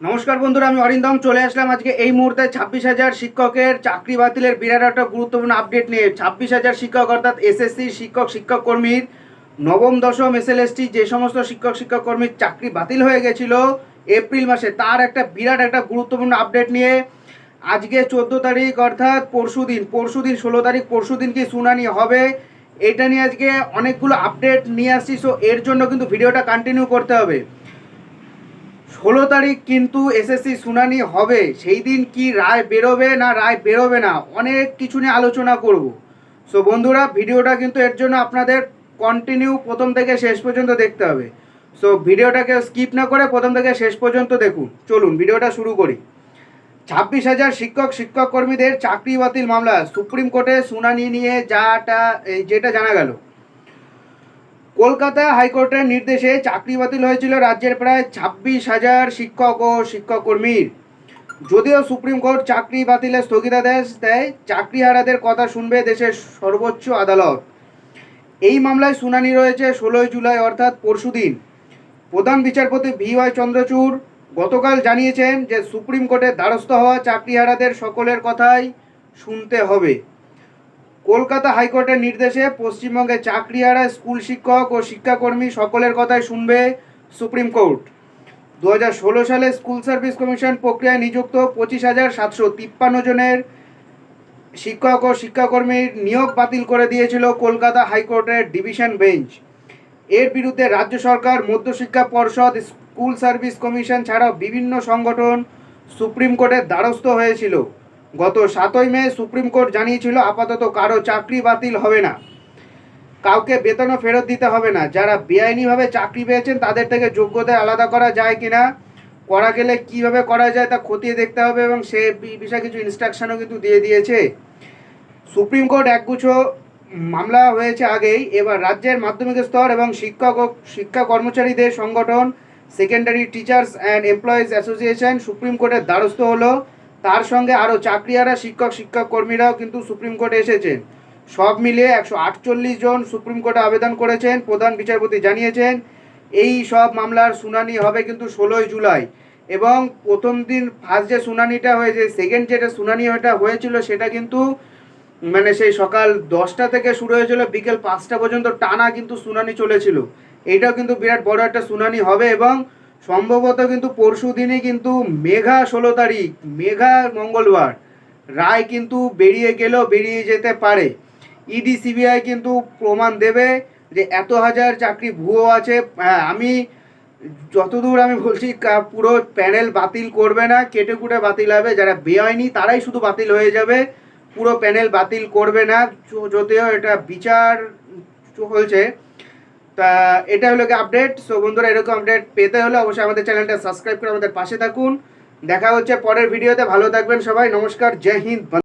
নমস্কার বন্ধুরা, আমি অরিন্দম। চলে আসলাম আজকে এই মুহূর্তে ছাব্বিশ হাজার শিক্ষকের চাকরি বাতিলের বিরাট একটা গুরুত্বপূর্ণ আপডেট নিয়ে। ছাব্বিশ হাজার শিক্ষক অর্থাৎ এসএসসি শিক্ষক শিক্ষক কর্মীর নবম, দশম এসএলএসটি যে সমস্ত শিক্ষক শিক্ষক কর্মীর চাকরি বাতিল হয়ে গেছিল এপ্রিল মাসে, তার একটা বিরাট একটা গুরুত্বপূর্ণ আপডেট নিয়ে আজকে চোদ্দ তারিখ অর্থাৎ পরশু দিন পরশু দিন, ষোলো তারিখ, পরশু দিন কি শুনানি হবে, এটা নিয়ে আজকে অনেকগুলো আপডেট নিয়ে আসছি। সো এর জন্য কিন্তু ভিডিওটা কন্টিনিউ করতে হবে। ষোলো তারিখ কিন্তু এসএসসি শুনানি হবে। সেই দিন কি রায় বেরোবে না রায় বেরোবে না? অনেক কিছু নিয়ে আলোচনা করব। সো বন্ধুরা, ভিডিওটা কিন্তু এর জন্য আপনাদের কন্টিনিউ প্রথম থেকে শেষ পর্যন্ত দেখতে হবে। সো ভিডিওটাকে স্কিপ না করে প্রথম থেকে শেষ পর্যন্ত দেখুন। চলুন, ভিডিওটা শুরু করি। ছাব্বিশ হাজার শিক্ষক শিক্ষক কর্মীদের চাকরি বাতিল মামলা। সুপ্রিম কোর্টে শুনানি নিয়ে যাটা, এই যেটা জানা গেল। কলকাতা হাইকোর্টের নির্দেশে চাকরি বাতিল হয়েছিল রাজ্যের প্রায় ছাব্বিশ হাজার শিক্ষক ও শিক্ষক কর্মীর যদিও সুপ্রিম কোর্ট চাকরি বাতিলের স্থগিতাদেশ দেয়, চাকরিহারাদের কথা শুনবে দেশের সর্বোচ্চ আদালত। এই মামলায় শুনানি রয়েছে ষোলোই জুলাই, অর্থাৎ পরশুদিন প্রধান বিচারপতি ভি ওয়াই চন্দ্রচূড় গতকাল জানিয়েছেন যে সুপ্রিম কোর্টের দ্বারস্থ হওয়া চাকরিহারাদের সকলের কথাই শুনতে হবে। কলকাতা হাইকোর্টের নির্দেশে পশ্চিমবঙ্গে চাকরিহারা স্কুল শিক্ষক ও শিক্ষাকর্মী সকলের কথাই শুনবে সুপ্রিম কোর্ট। দু সালে স্কুল সার্ভিস কমিশন প্রক্রিয়ায় নিযুক্ত পঁচিশ হাজার সাতশো তিপ্পান্ন জনের শিক্ষক ও শিক্ষাকর্মীর নিয়োগ বাতিল করে দিয়েছিল কলকাতা হাইকোর্টের ডিভিশন বেঞ্চ। এর বিরুদ্ধে রাজ্য সরকার, মধ্যশিক্ষা পর্ষদ, স্কুল সার্ভিস কমিশন ছাড়াও বিভিন্ন সংগঠন সুপ্রিম কোর্টের দ্বারস্থ হয়েছিল। গত সাতই মে সুপ্রিম কোর্ট জানিয়েছিল আপাতত কারও চাকরি বাতিল হবে না। কাউকে বেতনও ফেরত দিতে হবে না। যারা বেআইনিভাবে চাকরি পেয়েছেন, তাদের থেকে যোগ্যতা আলাদা করা যায় কি না করা গেলে কীভাবে করা যায় তা খতিয়ে দেখতে হবে এবং সে বিষয়ে কিছু ইনস্ট্রাকশনও কিন্তু দিয়ে দিয়েছে। সুপ্রিম কোর্ট একগুচ্ছ মামলা হয়েছে আগেই। এবার রাজ্যের মাধ্যমিক স্তর এবং শিক্ষক শিক্ষা কর্মচারীদের সংগঠন secondary teachers and employees association supreme কোর্টের দ্বারস্থ হলো। তার সঙ্গে আরও চাকরিয়ারা শিক্ষক শিক্ষক কর্মীরাও কিন্তু সুপ্রিম কোর্টে এসেছেন সব মিলিয়ে একশো আটচল্লিশ জন সুপ্রিম কোর্টে আবেদন করেছেন, প্রধান বিচারপতি জানিয়েছেন। এই সব মামলার শুনানি হবে কিন্তু ষোলোই জুলাই। এবং প্রথম দিন ফার্স্ট যে শুনানিটা হয়েছে সেকেন্ড যেটা শুনানি ওটা হয়েছিল, সেটা কিন্তু মানে সেই সকাল দশটা থেকে শুরু হয়েছিল, বিকেল পাঁচটা পর্যন্ত টানা কিন্তু শুনানি চলেছিল। এটাও কিন্তু বিরাট বড় একটা শুনানি হবে এবং সম্ভবত কিন্তু পরশু দিনই কিন্তু মেঘা ষোলো তারিখ, মেঘা মঙ্গলবার, রায় কিন্তু বেরিয়ে গেলেও বেরিয়ে যেতে পারে। ইডি, সিবিআই কিন্তু প্রমাণ দেবে যে এত হাজার চাকরি ভুয়ো আছে। হ্যাঁ আমি যতদূর আমি বলছি পুরো প্যানেল বাতিল করবে না, কেটে কুটে বাতিল হবে। যারা বেআইনি, তারাই শুধু বাতিল হয়ে যাবে। পুরো প্যানেল বাতিল করবে না। যদিও এটা বিচার চলছে তা এটা হলো আপডেট সো বন্ধুরা, এরকম আপডেট পেতে হলে অবশ্যই আমাদের চ্যানেলটা সাবস্ক্রাইব করে আমাদের পাশে থাকুন। দেখা হচ্ছে পরের ভিডিওতে ভালো থাকবেন সবাই। নমস্কার। জয় হিন্দ।